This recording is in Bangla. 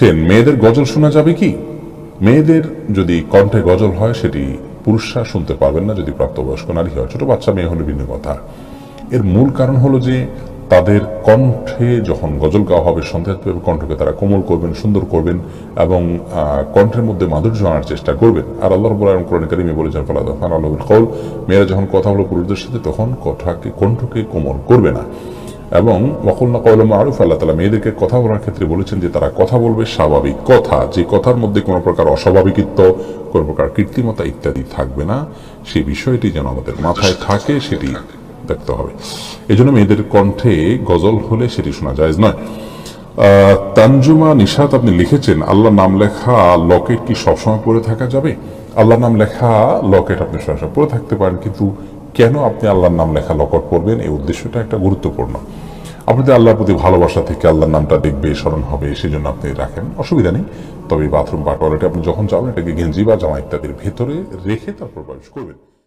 চেন মেয়েদের গজল শোনা যাবে কি? মেয়েদের যদি কণ্ঠে গজল হয়, সেটি পুরুষরা শুনতে পারবেন না, যদি প্রাপ্তবয়স্ক নারী হয়। ছোট বাচ্চা মেয়ে হলে ভিন্ন কথা। এর মূল কারণ হলো যে, তাদের কণ্ঠে যখন গজল গাওয়া হবে সন্দেহাত্মক কণ্ঠকে তারা কোমল করবেন, সুন্দর করবেন এবং কণ্ঠের মধ্যে মাধুর্য আনার চেষ্টা করবেন। আর আল্লাহ রবুল আলম কোরআন কারিমে বলেছেন, ফলা দফান আল্লাহুল কৌল মেয়েরা যখন কথা হলো পুরুষদের সাথে, তখন কথাকে, কণ্ঠকে কোমল করবে না। এবং ওয়াকুল্লা কৌল মারুফ, আল্লাহ তালা মেয়েদেরকে কথা বলার ক্ষেত্রে বলেছেন যে তারা কথা বলবে স্বাভাবিক কথা। যে কথার মধ্যে কোনো প্রকার অস্বাভাবিকত্ব, কোনো প্রকার কৃত্রিমতা ইত্যাদি থাকবে না। সেই বিষয়টি যেন আমাদের মাথায় থাকে, সেটি দেখতে হবে। এই জন্য মেয়েদের কণ্ঠে গজল হলে সেটি শোনা যায় নয়। তানজুমা নিশাত আপনি লিখেছেন আল্লাহ নাম লেখা লকেট কি সবসময় পরে থাকা যাবে? আল্লাহ নাম লেখা লকেট আপনি সবসময় পরে থাকতে পারেন, কিন্তু কেন আপনি আল্লাহর নাম লেখা লকট পড়বেন এই উদ্দেশ্যটা একটা গুরুত্বপূর্ণ। আপনাদের আল্লাহর প্রতি ভালোবাসা থেকে আল্লাহর নামটা দেখবে, স্মরণ হবে সেই জন্য আপনি রাখেন। অসুবিধা নেই। তবে বাথরুম বা টয়লেটে আপনি যখন যাবেন, এটাকে গেঞ্জি বা জামা ইত্যাদির ভেতরে রেখে তারপর প্রবেশ করবেন।